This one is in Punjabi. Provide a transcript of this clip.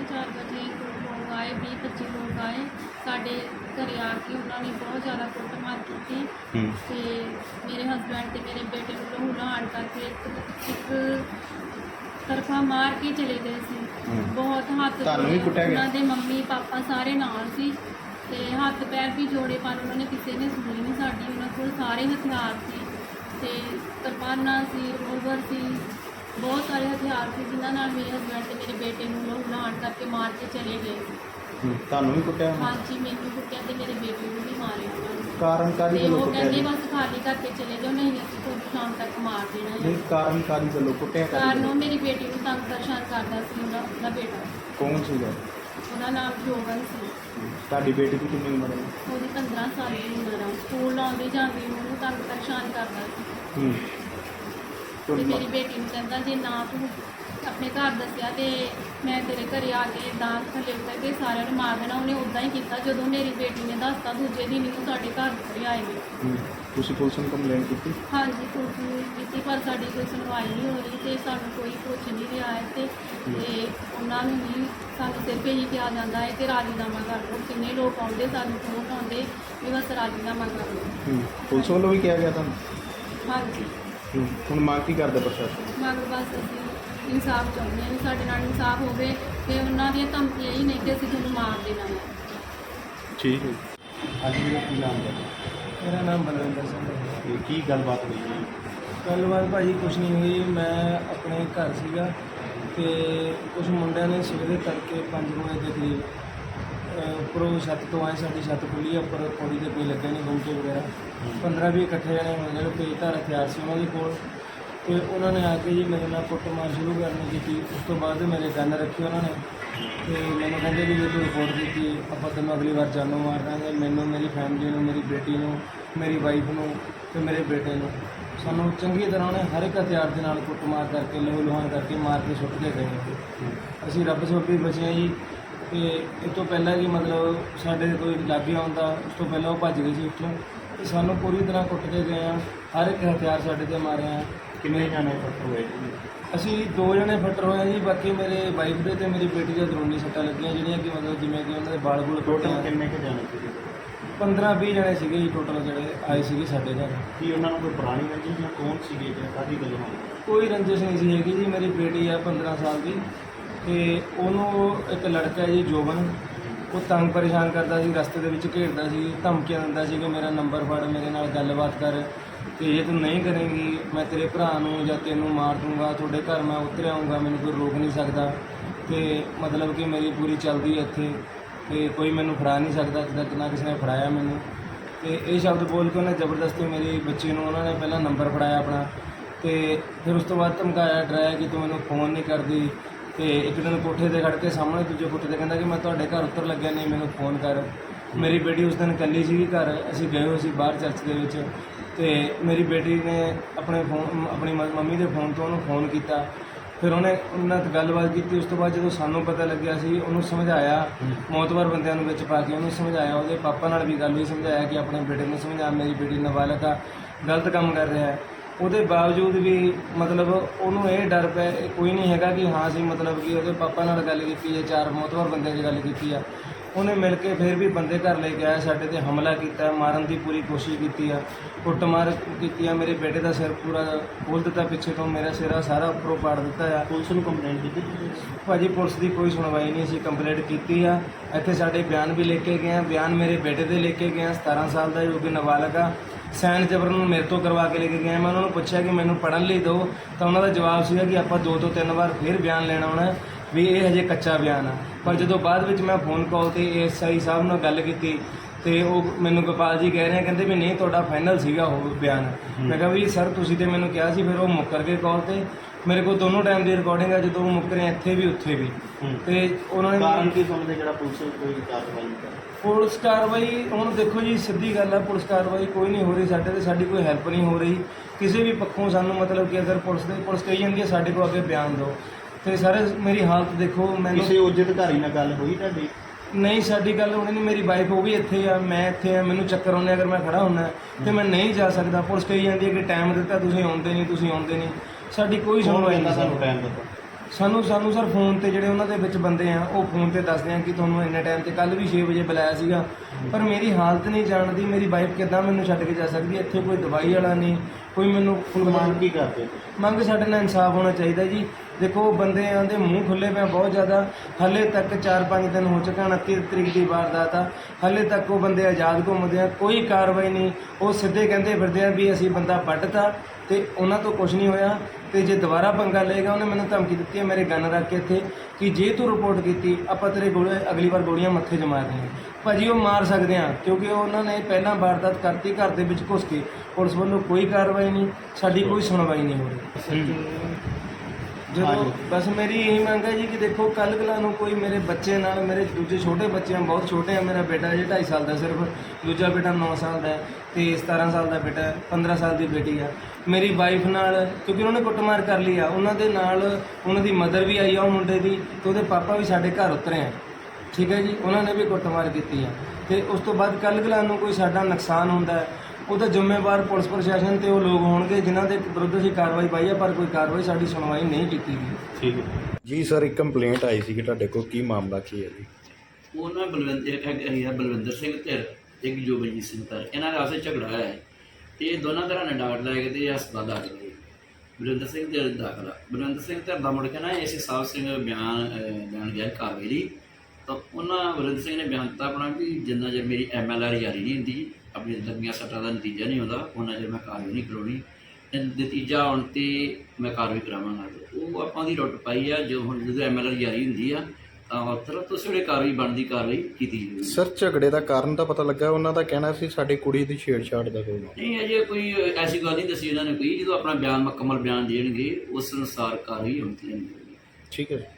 4:30 ਵਜੇ ਲੋਕ ਆਏ 20 25 ਲੋਕ ਆਏ। ਸਾਡੇ ਘਰੇ ਆ ਕੇ ਉਹਨਾਂ ਨੇ ਬਹੁਤ ਜ਼ਿਆਦਾ ਕੁੱਟਮਾਰ ਕੀਤੀ। ਹੂੰ। ਤੇ ਮੇਰੇ ਹਸਬੰਡ ਤੇ ਮੇਰੇ ਬੇਟੇ ਨੂੰ ਲਹੂ ਲਹਾਣ ਕਰਕੇ ਇੱਕ ਇੱਕ ਤਰਫਾ ਮਾਰ ਕੇ ਚਲੇ ਗਏ ਸੀ। ਬਹੁਤ ਹੱਥ ਤੁਹਾਨੂੰ ਵੀ ਜੋੜੇ, ਕੁੱਟਿਆ ਗਿਆ? ਉਹਨਾਂ ਦੇ ਮੰਮੀ ਪਾਪਾ ਸਾਰੇ ਨਾਲ ਸੀ। ਤੇ ਹੱਥ ਪੈਰ ਵੀ ਜੋੜੇ ਪਰ ਉਹਨਾਂ ਨੇ ਕਿਸੇ ਨੇ ਸੁਣੀ ਨਹੀਂ ਸਾਡੀ। ਉਹਨਾਂ ਕੋਲ ਸਾਰੇ ਹਥਿਆਰ ਸੀ। ਤੇ ਕਿਰਪਾਨਾਂ ਸੀ ਰਿਵੋਲਵਰ ਸੀ। ਬਹੁਤ ਸਾਰੇ ਹਥਿਆਰ ਸੀ ਜਿਨ੍ਹਾਂ ਨਾਲ ਮੇਰੇ ਹਸਬੰਡ ਤੇ ਮੇਰੇ ਬੇਟੇ ਨੂੰ ਲਹੂ ਲਹਾਣ ਕਰਕੇ ਮਾਰ ਕੇ ਚਲੇ ਗਏ ਹੂੰ। ਤੁਹਾਨੂੰ ਵੀ ਕੁੱਟਿਆ? ਹਾਂਜੀ ਮੈਨੂੰ ਕੁੱਟਿਆ ਤੇ ਮੇਰੇ ਬੇਟੇ ਨੂੰ ਵੀ ਮਾਰਿਆ ਉਹਨਾਂ ਨੇ ਕਾਰਨ ਕਾਦੀ ਤੇ ਵੱਲੋਂ ਉਹ ਕੁੱਟਿਆ ਕਹਿੰਦੇ ਜੀ? ਬਸ ਖਾਲੀ ਕਰਕੇ ਚਲੇ ਜਾਓ ਨਹੀਂ ਅਸੀਂ ਤੁਹਾਨੂੰ ਸ਼ਾਮ ਤੱਕ ਮਾਰ ਦੇਣਾ ਨਹੀਂ ਹੈ ਕਾਰਨ ਕਾਦੀ ਵੱਲੋਂ ਕੁੱਟਿਆ ਕਾਰਨ ਉਹ? ਮੇਰੀ ਬੇਟੀ ਨੂੰ ਤੰਗ ਪਰੇਸ਼ਾਨ ਕਰਦਾ ਸੀ ਉਹਦਾ ਉਹਦਾ ਬੇਟਾ ਕੌਣ ਸੀਗਾ ਉਹਦਾ ਨਾਮ ਜੋਗਨ ਸੀ। ਤੁਹਾਡੀ ਬੇਟੀ ਦੀ ਕਿੰਨੀ ਉਮਰ ਹੈ ਉਹਦੀ 15 ਸਾਲ ਦੀ ਉਮਰ ਆ ਸਕੂਲ ਆਉਂਦੀ ਜਾਂਦੀ ਉਹਨੂੰ ਤੰਗ ਪਰੇਸ਼ਾਨ ਕਰਦਾ ਸੀ ਹੂੰ ਤੇ ਮੇਰੀ ਬੇਟੀ ਨੂੰ ਕਹਿੰਦਾ ਜੇ ਨਾ ਤੂੰ ਆਪਣੇ ਘਰ ਦੱਸਿਆ ਤੇ ਮੈਂ ਤੇਰੇ ਘਰੇ ਆ ਕੇ ਦਾਲ ਥੱਲੇ ਉਤਰ ਕੇ ਸਾਰਿਆਂ ਨੂੰ ਮਾਰ ਦੇਣਾ ਉਹਨੇ ਉਦਾਂ ਹੀ ਕੀਤਾ ਜਦੋਂ ਮੇਰੀ ਬੇਟੀ ਨੇ ਦੱਸਤਾ ਦੂਜੇ ਦਿਨ ਹੀ ਉਹ ਸਾਡੇ ਘਰ ਘਰੇ ਆਏ ਨੇ। ਹੂੰ। ਤੁਸੀਂ ਪੁਲਿਸ ਨੂੰ ਕੰਪਲੇਂਟ ਕੀਤੀ? ਹਾਂਜੀ ਪੁਲਿਸ ਨੂੰ ਕੀਤੀ ਪਰ ਸਾਡੀ ਕੋਈ ਸੁਣਵਾਈ ਨਹੀਂ ਹੋ ਰਹੀ ਤੇ ਸਾਨੂੰ ਕੋਈ ਪੁੱਛ ਨਹੀਂ ਰਿਹਾ ਹੈ ਤੇ ਤੇ ਉਹਨਾਂ ਨੂੰ ਵੀ ਸਾਨੂੰ ਸਿਰਫ ਇਹੀ ਕਿਹਾ ਜਾਂਦਾ ਹੈ ਕਿ ਰਾਜੀਨਾਮਾ ਕਰ ਲਓ। ਕਿੰਨੇ ਲੋਕ ਆਉਂਦੇ ਸਾਨੂੰ ਫੋਨ ਆਉਂਦੇ ਵੀ ਬਸ ਰਾਜੀਨਾਮਾ ਕਰ ਲਓ। ਹੂੰ ਪੁਲਿਸ ਵੱਲੋਂ ਵੀ ਕਿਹਾ ਗਿਆ ਤੁਹਾਨੂੰ? ਹਾਂਜੀ। ਹੂੰ। ਹੁਣ ਮੰਗ ਕੀ ਕਰਦੇ ਪ੍ਰਸ਼ਾਸਨ? ਮਗਰ ਬਸ ਅਸੀਂ ਇਨਸਾਫ ਚਾਹੁੰਦੇ ਹਾਂ ਵੀ ਸਾਡੇ ਨਾਲ ਇਨਸਾਫ ਹੋਵੇ ਤੇ ਉਹਨਾਂ ਦੀਆਂ ਧਮਕੀਆਂ ਹੀ ਨਹੀਂ ਕਿ ਅਸੀਂ ਤੁਹਾਨੂੰ ਮਾਰ ਦੇਣਾ ਹੈ ਠੀਕ ਹੈ। ਅੱਜ ਮੇਰਾ ਕੀ ਨਾਮ ਹੈ ਮੇਰਾ ਨਾਮ ਬਲਵਿੰਦਰ ਸਿੰਘ ਹੈ। ਤੇ ਕੀ ਗੱਲਬਾਤ ਹੋਈ? ਜੀ ਗੱਲਬਾਤ ਭਾਜੀ ਕੁਛ ਨਹੀਂ ਹੋਈ ਮੈਂ ਆਪਣੇ ਘਰ ਸੀਗਾ ਤੇ ਕੁਝ ਮੁੰਡਿਆਂ ਨੇ ਸਵੇਰੇ ਤੜਕੇ 5 ਵਜੇ ਦੇ ਕਰੀਬ ਉੱਪਰੋਂ ਛੱਤ ਤੋਂ ਆਏ, ਸਾਡੀ ਛੱਤ ਖੁੱਲੀ ਹੈ ਉੱਪਰ ਪੌੜੀ ਦੇ ਕੋਈ ਲੱਗਿਆ ਨਹੀਂ ਗੁੰਮਟੇ ਵਗੈਰਾ। 15 ਵੀ ਇਕੱਠੇ ਜਣੇ ਹੋ ਗਏ ਕੋਈ ਧਾਰ ਹਥਿਆਰ ਸੀ ਉਹਨਾਂ ਦੇ ਕੋਲ। ਤੇ ਉਹਨਾਂ ਨੇ ਆ ਕੇ ਜੀ ਮੇਰੇ ਨਾਲ ਕੁੱਟਮਾਰ ਸ਼ੁਰੂ ਕਰਨੀ ਕੀਤੀ। ਉਸ ਤੋਂ ਬਾਅਦ ਮੇਰੇ ਗਨ ਰੱਖੇ ਉਹਨਾਂ ਨੇ। ਤੇ ਮੈਨੂੰ ਕਹਿੰਦੇ ਵੀ ਜੇ ਤੂੰ ਰਿਪੋਰਟ ਕੀਤੀ, ਆਪਾਂ ਤੈਨੂੰ ਅਗਲੀ ਵਾਰ ਜਾਨੋਂ ਮਾਰ ਦਾਂਗੇ। ਮੈਨੂੰ, ਮੇਰੀ ਫੈਮਿਲੀ ਨੂੰ, ਮੇਰੀ ਬੇਟੀ ਨੂੰ, ਮੇਰੀ ਵਾਈਫ ਨੂੰ ਤੇ ਮੇਰੇ ਬੇਟੇ ਨੂੰ। ਸਾਨੂੰ ਚੰਗੀ ਤਰ੍ਹਾਂ ਉਹਨੇ ਹਰ ਇੱਕ ਹਥਿਆਰ ਦੇ ਨਾਲ ਕੁੱਟਮਾਰ ਕਰਕੇ ਲਹੂ ਲੁਹਾਨ ਕਰਕੇ ਮਾਰ ਕੇ ਸੁੱਟ ਕੇ ਗਏ। ਅਸੀਂ ਰੱਬ ਸੋਪੀ ਬਚੇ ਜੀ। ਤੇ ਇਹ ਤੋਂ ਪਹਿਲਾਂ ਕਿ ਮਤਲਬ ਸਾਡੇ ਕੋਈ ਲਾਗੇ ਆਉਂਦਾ ਉਸ ਤੋਂ ਪਹਿਲਾਂ ਉਹ ਭੱਜ ਗਏ ਸੀ ਉੱਥੋਂ। ਤੇ ਸਾਨੂੰ ਪੂਰੀ ਤਰ੍ਹਾਂ ਕੁੱਟ ਕੇ ਗਏ ਆ। ਹਰ ਇੱਕ ਹਥਿਆਰ ਸਾਡੇ ਤੇ ਮਾਰੇ ਆ ਕਿੰਨੇ ਜਾਣੇ ਫੱਟ ਹੋਏ ਜੀ? ਅਸੀਂ ਦੋ ਜਣੇ ਫੱਟਰ ਹੋਏ ਆ ਜੀ ਬਾਕੀ ਮੇਰੇ ਵਾਈਫ ਦੇ ਤੇ ਮੇਰੀ ਬੇਟੀ ਦੇ ਦਰੂਨੀ ਸੱਟਾਂ ਲੱਗੀਆਂ ਜਿਹੜੀਆਂ ਕਿ ਮਤਲਬ ਜਿਵੇਂ ਕਿ ਉਹਨਾਂ ਦੇ ਬਾਲ ਬੁਲ ਟੋਟਲ ਕਿੰਨੇ ਕੁ ਜਾਣੇ ਸੀਗੇ? 15 20 ਜਣੇ ਸੀਗੇ ਜੀ ਟੋਟਲ ਜਿਹੜੇ ਆਏ ਸੀਗੇ ਸਾਡੇ ਘਰ। ਕੀ ਉਹਨਾਂ ਨੂੰ ਕੋਈ ਪੁਰਾਣੀ ਰੰਜਿਸ਼ ਜਾਂ ਕੌਣ ਸੀਗੇ ਜਾਂ ਕਾਦੀ ਗੱਲ? ਹੋਈ ਕੋਈ ਰੰਜਿਸ਼ ਨਹੀਂ ਸੀ ਹੈਗੀ ਜੀ ਮੇਰੀ ਬੇਟੀ ਆ 15 ਸਾਲ ਦੀ। ਤੇ ਉਹਨੂੰ ਇੱਕ ਲੜਕਾ ਜੀ, ਜੋਬਨ, ਉਹ ਤੰਗ ਪਰੇਸ਼ਾਨ ਕਰਦਾ ਸੀ, ਰਸਤੇ ਦੇ ਵਿੱਚ ਘੇਰਦਾ ਸੀ, ਧਮਕੀਆਂ ਦਿੰਦਾ ਸੀ ਕਿ ਮੇਰਾ ਨੰਬਰ ਫੜ, ਮੇਰੇ ਨਾਲ ਗੱਲਬਾਤ ਕਰ ਤੇ ਜੇ ਤੂੰ ਨਹੀਂ ਕਰੇਂਗੀ, ਮੈਂ ਤੇਰੇ ਭਰਾ ਨੂੰ ਜਾਂ ਤੈਨੂੰ ਮਾਰ ਦੂੰਗਾ, ਤੁਹਾਡੇ ਘਰ ਮੈਂ ਉਤਰ ਆਊਂਗਾ ਮੈਨੂੰ ਕੋਈ ਰੋਕ ਨਹੀਂ ਸਕਦਾ ਤੇ ਮਤਲਬ ਕਿ ਮੇਰੀ ਪੂਰੀ ਚੱਲਦੀ ਹੈ ਇੱਥੇ ਤੇ ਕੋਈ ਮੈਨੂੰ ਫੜਾ ਨਹੀਂ ਸਕਦਾ ਅੱਜ ਕਿੰਨਾ ਕਿਸੇ ਨੇ ਫੜਾਇਆ ਮੈਨੂੰ। ਤੇ ਇਹ ਸ਼ਬਦ ਬੋਲ ਕੇ ਉਹਨੇ ਜ਼ਬਰਦਸਤੀ ਮੇਰੀ ਬੱਚੀ ਨੂੰ, ਉਹਨਾਂ ਨੇ ਪਹਿਲਾਂ ਨੰਬਰ ਫੜਾਇਆ ਆਪਣਾ ਤੇ ਫਿਰ ਉਸ ਤੋਂ ਬਾਅਦ ਧਮਕਾਇਆ, ਡਰਾਇਆ ਕਿ ਤੂੰ ਮੈਨੂੰ ਫੋਨ ਨਹੀਂ ਕਰਦੀ। ਤੇ ਇੱਕ ਦਿਨ ਕੋਠੇ ਤੇ ਖੜ ਕੇ ਸਾਹਮਣੇ ਦੂਜੇ ਕੋਠੇ ਤੇ ਕਹਿੰਦਾ ਕਿ ਮੈਂ ਤੁਹਾਡੇ ਘਰ ਉੱਤਰ ਲੱਗਿਆ ਨਹੀਂ ਮੈਨੂੰ ਫੋਨ ਕਰ। ਮੇਰੀ ਬੇਟੀ ਉਸ ਦਿਨ ਇਕੱਲੀ ਸੀਗੀ ਘਰ ਅਸੀਂ ਗਏ ਹੋਏ ਸੀ ਬਾਹਰ ਚਰਚ ਦੇ ਵਿੱਚ ਤੇ ਮੇਰੀ ਬੇਟੀ ਨੇ ਆਪਣੇ ਫੋਨ ਆਪਣੀ ਮੰਮੀ ਦੇ ਫੋਨ ਤੋਂ ਉਹਨੂੰ ਫੋਨ ਕੀਤਾ। ਫਿਰ ਉਹਨੇ ਉਹਨਾਂ ਨਾਲ ਗੱਲਬਾਤ ਕੀਤੀ ਉਸ ਤੋਂ ਬਾਅਦ ਜਦੋਂ ਸਾਨੂੰ ਪਤਾ ਲੱਗਿਆ ਸੀ ਉਹਨੂੰ ਸਮਝਾਇਆ। ਮੌਤਵਰ ਬੰਦਿਆਂ ਨੂੰ ਵਿੱਚ ਪਾ ਕੇ ਉਹਨੂੰ ਸਮਝਾਇਆ। ਉਹਦੇ ਪਾਪਾ ਨਾਲ ਵੀ ਗੱਲ ਹੋਈ ਸਮਝਾਇਆ ਕਿ ਆਪਣੇ ਬੇਟੇ ਨੂੰ ਸਮਝਾ ਮੇਰੀ ਬੇਟੀ ਨਾਬਾਲਗ ਆ ਗਲਤ ਕੰਮ ਕਰ ਰਿਹਾ ਹੈ। ਉਹਦੇ ਬਾਵਜੂਦ ਵੀ ਮਤਲਬ ਉਹਨੂੰ ਇਹ ਡਰ ਪਿਆ ਕੋਈ ਨਹੀਂ ਹੈਗਾ ਕਿ ਹਾਂ ਸੀ ਮਤਲਬ ਕਿ ਉਹਦੇ ਪਾਪਾ ਨਾਲ ਗੱਲ ਕੀਤੀ ਹੈ ਚਾਰ ਮੌਤਵਰ ਬੰਦਿਆਂ 'ਚ ਗੱਲ ਕੀਤੀ ਆ। ਉਹਨੇ ਮਿਲ ਕੇ ਫਿਰ ਵੀ ਬੰਦੇ ਘਰ ਲੈ ਕੇ ਆਇਆ ਸਾਡੇ ਤੇ ਹਮਲਾ ਕੀਤਾ ਮਾਰਨ ਦੀ ਪੂਰੀ ਕੋਸ਼ਿਸ਼ ਕੀਤੀ ਆ ਕੁੱਟਮਾਰ ਕੀਤੀ ਆ ਮੇਰੇ ਬੇਟੇ ਦਾ ਸਿਰ ਪੂਰਾ ਖੋਲ ਦਿੱਤਾ ਪਿੱਛੇ ਤੋਂ ਮੇਰਾ ਸਿਰਾ ਸਾਰਾ ਉੱਪਰੋਂ ਪਾੜ ਦਿੱਤਾ ਆ। ਪੁਲਿਸ ਨੂੰ ਕੰਪਲੇਂਟ ਕੀਤੀ? ਭਾਜੀ ਪੁਲਿਸ ਦੀ ਕੋਈ ਸੁਣਵਾਈ ਨਹੀਂ ਸੀ ਕੰਪਲੇਂਟ ਕੀਤੀ ਆ। ਇੱਥੇ ਸਾਡੇ ਬਿਆਨ ਵੀ ਲੈ ਕੇ ਗਏ ਆ ਬਿਆਨ ਮੇਰੇ ਬੇਟੇ ਦੇ ਲੈ ਕੇ ਗਏ ਆ 17 ਸਾਲ ਦਾ ਜੋ ਕਿ ਨਾਬਾਲਗ ਆ। ਸੈਨ ਜਬਰਨ ਨੂੰ ਮੇਰੇ ਤੋਂ ਕਰਵਾ ਕੇ ਲੈ ਕੇ ਗਿਆ ਮੈਂ ਉਹਨਾਂ ਨੂੰ ਪੁੱਛਿਆ ਕਿ ਮੈਨੂੰ ਪੜਨ ਲਈ ਦਿਓ। ਤਾਂ ਉਹਨਾਂ ਦਾ ਜਵਾਬ ਸੀਗਾ ਕਿ ਆਪਾਂ ਦੋ ਤੋਂ ਤਿੰਨ ਵਾਰ ਫਿਰ ਬਿਆਨ ਲੈਣਾ ਹੋਣਾ ਵੀ ਇਹ ਹਜੇ ਕੱਚਾ ਬਿਆਨ ਆ। ਪਰ ਜਦੋਂ ਬਾਅਦ ਵਿੱਚ ਮੈਂ ਫੋਨ ਕਾਲ ਤੇ ਐਸਆਈ ਸਾਹਿਬ ਨਾਲ ਗੱਲ ਕੀਤੀ ਤੇ ਉਹ ਮੈਨੂੰ ਗੋਪਾਲ ਜੀ ਕਹਿ ਰਹੇ ਆ ਕਹਿੰਦੇ ਵੀ ਨਹੀਂ ਤੁਹਾਡਾ ਫਾਈਨਲ ਸੀਗਾ ਉਹ ਬਿਆਨ। ਮੈਂ ਕਿਹਾ ਵੀ ਸਰ ਤੁਸੀਂ ਤੇ ਮੈਨੂੰ ਕਿਹਾ ਸੀ ਫਿਰ ਉਹ ਮੁੱਕਰ ਗਏ ਕਾਲ ਤੇ। ਮੇਰੇ ਕੋਲ ਦੋਨੋਂ ਟਾਈਮ ਦੀ ਰਿਕਾਰਡਿੰਗ ਆ ਜਦੋਂ ਉਹ ਮੁੱਕਰੇ ਇੱਥੇ ਵੀ ਉੱਥੇ ਵੀ। ਤੇ ਉਹਨਾਂ ਨੇ ਕਾਰਨ ਕੀ ਸਮਝਦੇ ਜਿਹੜਾ ਪੁਲਿਸ ਕੋਈ ਕਾਰਵਾਈ ਨਹੀਂ ਕਰ ਪੁਲਿਸ ਕਾਰਵਾਈ ਹੁਣ ਦੇਖੋ ਜੀ ਸਿੱਧੀ ਗੱਲ ਹੈ ਪੁਲਿਸ ਕਾਰਵਾਈ ਕੋਈ ਨਹੀਂ ਹੋ ਰਹੀ ਸਾਡੇ ਤੇ ਸਾਡੀ ਕੋਈ ਹੈਲਪ ਨਹੀਂ ਹੋ ਰਹੀ। ਕਿਸੇ ਵੀ ਪੱਖੋਂ ਸਾਨੂੰ ਮਤਲਬ ਕਿ ਅਗਰ ਪੁਲਿਸ ਦੇ ਪੁਲਿਸ ਕਹੀ ਜਾਂਦੀ ਹੈ ਸਾਡੇ ਕੋਲ ਅੱਗੇ ਬਿਆਨ ਦਿਓ। ਤੇ ਸਾਰੇ ਮੇਰੀ ਹਾਲਤ ਦੇਖੋ ਮੈਨੂੰ ਕਿਸੇ ਉੱਜਤਧਾਰੀ ਨਾਲ ਗੱਲ ਹੋਈ ਤੁਹਾਡੀ? ਨਹੀਂ ਸਾਡੀ ਗੱਲ ਹੋਣੀ ਨਹੀਂ ਮੇਰੀ ਵਾਈਫ ਉਹ ਵੀ ਇੱਥੇ ਆ ਮੈਂ ਇੱਥੇ ਆ ਮੈਨੂੰ ਚੱਕਰ ਆਉਂਦੇ ਅਗਰ ਮੈਂ ਖੜਾ ਹੁੰਨਾ ਤੇ ਮੈਂ ਨਹੀਂ ਜਾ ਸਕਦਾ। ਪੁਲਿਸ ਕਹੀ ਜਾਂਦੀ ਹੈ ਕਿ ਟਾਈਮ ਦਿੱਤਾ ਤੁਸੀਂ ਆਉਂਦੇ ਨਹੀਂ ਤੁਸੀਂ ਆਉਂਦੇ ਨਹੀਂ। ਸਾਡੀ ਕੋਈ ਸੁਣਵਾਈ ਨਹੀਂ ਸਾਨੂੰ ਟਾਈਮ ਦਿੱਤਾ? ਸਾਨੂੰ ਸਾਨੂੰ ਸਰ ਫੋਨ ਤੇ ਜਿਹੜੇ ਉਹਨਾਂ ਦੇ ਵਿੱਚ ਬੰਦੇ ਆ ਉਹ ਫੋਨ ਤੇ ਦੱਸਦੇ ਆ ਕਿ ਤੁਹਾਨੂੰ ਇੰਨੇ ਟਾਈਮ ਤੇ ਕੱਲ ਵੀ 6 ਵਜੇ ਬੁਲਾਇਆ ਸੀਗਾ। ਪਰ ਮੇਰੀ ਹਾਲਤ ਨਹੀਂ ਜਾਣਦੀ ਮੇਰੀ ਵਾਈਫ ਕਿੱਦਾਂ ਮੈਨੂੰ ਛੱਡ ਕੇ ਜਾ ਸਕਦੀ ਹੈ? ਇੱਥੇ ਕੋਈ ਦਵਾਈ ਵਾਲਾ ਨਹੀਂ ਕੋਈ ਮੈਨੂੰ ਮੰਗ ਕੀ ਕਰਦੇ ਮੰਗ ਸਾਡੇ ਨਾਲ ਇਨਸਾਫ ਹੋਣਾ ਚਾਹੀਦਾ ਜੀ। ਦੇਖੋ, ਉਹ ਬੰਦਿਆਂ ਦੇ ਮੂੰਹ ਖੁੱਲੇ ਪਏ ਬਹੁਤ ਜ਼ਿਆਦਾ। ਹਲੇ ਤੱਕ 4-5 ਦਿਨ ਹੋ ਚੁੱਕੇ ਹਨ 29 ਤਰੀਕ ਦੀ ਵਾਰਦਾਤ ਆ। ਹਲੇ ਤੱਕ ਉਹ ਬੰਦੇ ਆਜ਼ਾਦ ਘੁੰਮਦੇ ਆ, ਕੋਈ ਕਾਰਵਾਈ ਨਹੀਂ। ਉਹ ਸਿੱਧੇ ਕਹਿੰਦੇ ਫਿਰਦੇ ਆ ਵੀ ਅਸੀਂ ਬੰਦਾ ਪੱਟਤਾ ਤੇ ਉਹਨਾਂ ਤੋਂ ਕੁਝ ਨਹੀਂ ਹੋਇਆ ਤੇ ਜੇ ਦੁਬਾਰਾ ਪੰਗਾ ਲਏਗਾ, ਉਹਨੇ ਮੈਨੂੰ ਧਮਕੀ ਦਿੱਤੀ ਹੈ, ਮੇਰੇ ਗਨ ਰੱਖ ਕੇ ਇੱਥੇ ਕਿ ਜੇ ਤੂੰ ਰਿਪੋਰਟ ਕੀਤੀ, ਆਪਾਂ ਤੇਰੇ ਗੋਲੇ, ਅਗਲੀ ਵਾਰ ਗੋਲੀਆਂ ਮੱਥੇ 'ਚ ਮਾਰ ਦੇਣਗੇ ਭਾਜੀ, ਉਹ ਮਾਰ ਸਕਦੇ ਆ, ਕਿਉਂਕਿ ਉਹਨਾਂ ਨੇ ਪਹਿਲਾਂ ਵਾਰਦਾਤ ਕਰਤੀ, ਘਰ ਦੇ ਵਿੱਚ ਘੁਸ ਕੇ। ਪੁਲਿਸ ਵੱਲੋਂ ਕੋਈ ਕਾਰਵਾਈ ਨਹੀਂ, ਸਾਡੀ ਕੋਈ ਸੁਣਵਾਈ ਨਹੀਂ ਹੋ ਰਹੀ। ਜਦੋਂ। ਬਸ ਮੇਰੀ ਇਹੀ ਮੰਗ ਹੈ ਜੀ ਕਿ ਦੇਖੋ ਕੱਲ ਕਲਾ ਨੂੰ ਕੋਈ ਮੇਰੇ ਬੱਚੇ ਨਾਲ ਮੇਰੇ ਦੂਜੇ ਛੋਟੇ ਬੱਚੇ ਆ ਬਹੁਤ ਛੋਟੇ ਆ ਮੇਰਾ ਬੇਟਾ ਜੇ 2.5 ਸਾਲ ਦਾ ਸਿਰਫ ਦੂਜਾ ਬੇਟਾ 9 ਸਾਲ ਦਾ ਹੈ ਤੇ 17 ਸਾਲ ਦਾ ਬੇਟਾ ਹੈ, 15 ਸਾਲ ਦੀ ਬੇਟੀ ਆ। ਮੇਰੀ ਵਾਈਫ ਨਾਲ ਕਿਉਂਕਿ ਉਹਨੇ ਕੁੱਟਮਾਰ ਕਰ ਲਈ ਆ ਉਹਨਾਂ ਦੇ ਨਾਲ ਉਹਨਾਂ ਦੀ ਮਦਰ ਵੀ ਆਈ ਆ ਉਹ ਮੁੰਡੇ ਦੀ ਤੇ ਉਹਦੇ ਪਾਪਾ ਵੀ ਸਾਡੇ ਘਰ ਉਤਰੇ ਆ। ਠੀਕ ਹੈ ਜੀ ਉਹਨਾਂ ਨੇ ਵੀ ਕੁੱਟਮਾਰ ਕੀਤੀ ਆ। ਤੇ ਉਸ ਤੋਂ ਬਾਅਦ ਕੱਲ ਕਲਾ ਨੂੰ ਕੋਈ ਸਾਡਾ ਨੁਕਸਾਨ ਹੁੰਦਾ ਹੈ ਉਹਦਾ ਜ਼ਿੰਮੇਵਾਰ ਪੁਲਿਸ ਪ੍ਰਸ਼ਾਸਨ ਤੇ ਉਹ ਲੋਕ ਹੋਣਗੇ ਜਿਨ੍ਹਾਂ ਦੇ ਵਿਰੁੱਧ ਅਸੀਂ ਕਾਰਵਾਈ ਪਾਈ ਆ ਪਰ ਕੋਈ ਕਾਰਵਾਈ ਸਾਡੀ ਸੁਣਵਾਈ ਨਹੀਂ ਕੀਤੀ ਗਈ। ਠੀਕ ਹੈ। ਜੀ ਸਰ ਇੱਕ ਕੰਪਲੇਂਟ ਆਈ ਸੀ ਕਿ ਤੁਹਾਡੇ ਕੋਲ ਕੀ ਮਾਮਲਾ ਕੀ ਹੈ ਜੀ? ਉਹ ਨਾ ਇੱਕ ਹੈਗਾ ਬਲਵਿੰਦਰ ਸਿੰਘ ਤੇ ਇੱਕ ਜੋਬਨਜੀਤ ਸਿੰਘ ਧਰ। ਇਹਨਾਂ ਦਾ ਆਪਸੇ ਝਗੜਾ ਹੋਇਆ ਹੈ। ਤੇ ਇਹ ਦੋਨਾਂ ਤਰ੍ਹਾਂ ਨੇ ਡਾਕਟਰ ਲੈ ਕੇ ਤੇ ਹਸਪਤਾਲ ਦਾਖਲ ਹੋਏ ਬਲਵਿੰਦਰ ਸਿੰਘ ਤੇ ਦਾਖਲਾ। ਬਲਵਿੰਦਰ ਸਿੰਘ ਧਰ ਦਾ ਮੁੜ ਕੇ ਨਾ ਐਸੇ ਸਾਹਿਬ ਸਿੰਘ ਬਿਆਨ ਅਹ, ਲੈਣ ਗਿਆ ਕਾਰਵਾਈ ਲਈ ਤਾਂ ਉਹਨਾਂ ਬਲਵਿੰਦਰ ਸਿੰਘ ਨੇ ਬਿਆਨ ਦਿੱਤਾ ਆਪਣਾ ਕਿ ਜਿੰਨਾ ਚਿਰ ਮੇਰੀ ਐਮਐਲਆਰ ਜਾਰੀ ਨਹੀਂ ਹੁੰਦੀ ਆਪਣੀ ਲੱਗੀਆਂ ਸੱਟਾਂ ਦਾ ਨਤੀਜਾ ਨਹੀਂ ਆਉਂਦਾ ਉਹਨਾਂ ਚਿਰ ਮੈਂ ਕਾਰਵਾਈ ਨਹੀਂ ਕਰਾਉਣੀ। ਤੇ ਨਤੀਜਾ ਆਉਣ ਤੇ ਮੈਂ ਕਾਰਵਾਈ ਕਰਾਵਾਂਗਾ। ਤੇ ਉਹ ਆਪਾਂ ਦੀ ਰੁੱਟ ਪਾਈ ਆ ਜੋ ਹੁਣ ਜਦੋਂ ਐਮਐਲਆਰ ਜਾਰੀ ਹੁੰਦੀ ਆ ਤਾਂ ਉਤਰ ਤੁਸੀਂ ਜਿਹੜੇ ਕਾਰਵਾਈ ਬਣਦੀ ਕਾਰਵਾਈ ਕੀਤੀ ਜਾਊਗੀ। ਸਰ ਝਗੜੇ ਦਾ ਕਾਰਨ ਤਾਂ ਪਤਾ ਲੱਗਾ ਉਹਨਾਂ ਦਾ ਕਹਿਣਾ ਸੀ ਸਾਡੀ ਕੁੜੀ ਦੀ ਛੇੜਛਾੜ ਦਾ ਕੋਈ ਨਹੀਂ ਅਜੇ ਕੋਈ ਐਸੀ ਗੱਲ ਨਹੀਂ ਦੱਸੀ ਇਹਨਾਂ ਨੇ ਕੋਈ ਜਦੋਂ ਆਪਣਾ ਬਿਆਨ ਮੁਕੰਮਲ ਬਿਆਨ ਦੇਣਗੇ ਉਸ ਅਨੁਸਾਰ ਕਾਰਵਾਈ ਹੁੰਦੀ ਹੈ ਠੀਕ ਹੈ